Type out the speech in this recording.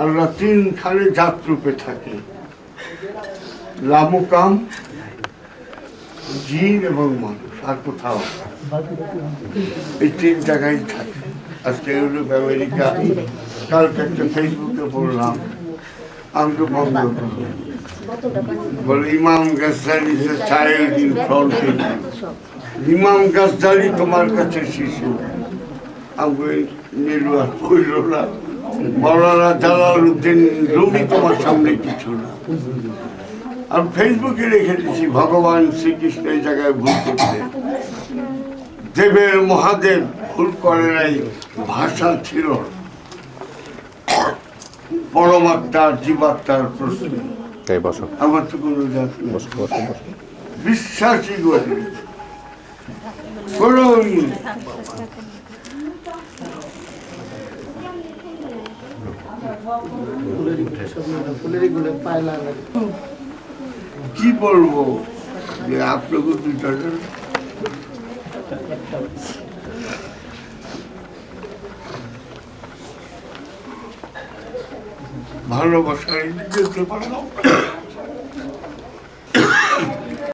আল্লাহ তিনখানে জাত রূপে থাকে। লামুকাম, জিন এবং মানুষ, আর কোথাও। এই তিন জায়গায় থাকে। আজকে ইউরোপ আমেরিকা। কালকে একটা ফেসবুকে পড়লাম আমি তো বন্ধ করলাম বলে, ইমাম যে চাইল্ড ইন ফ্রন্ট ইমাম গাজ্জালি তোমার কাছে শিশু। আমি নীলু আর না। মৌলানা জালাল উদ্দিন রুমি তোমার সামনে কিছু না। আর ফেসবুকে রেখে দিচ্ছি ভগবান শ্রীকৃষ্ণ এই জায়গায় ভুল করছে। দেবের মহাদেব ভুল করে নাই ভাষা ছিল। পরমাত্মার জীবাত্মার প্রশ্ন। আমার তো কোনো বিশ্বাসই করি কোনো ই নেই। কি বলব যে আপনাকে দুইটা ভালোবাসায় যেতে পারলাম।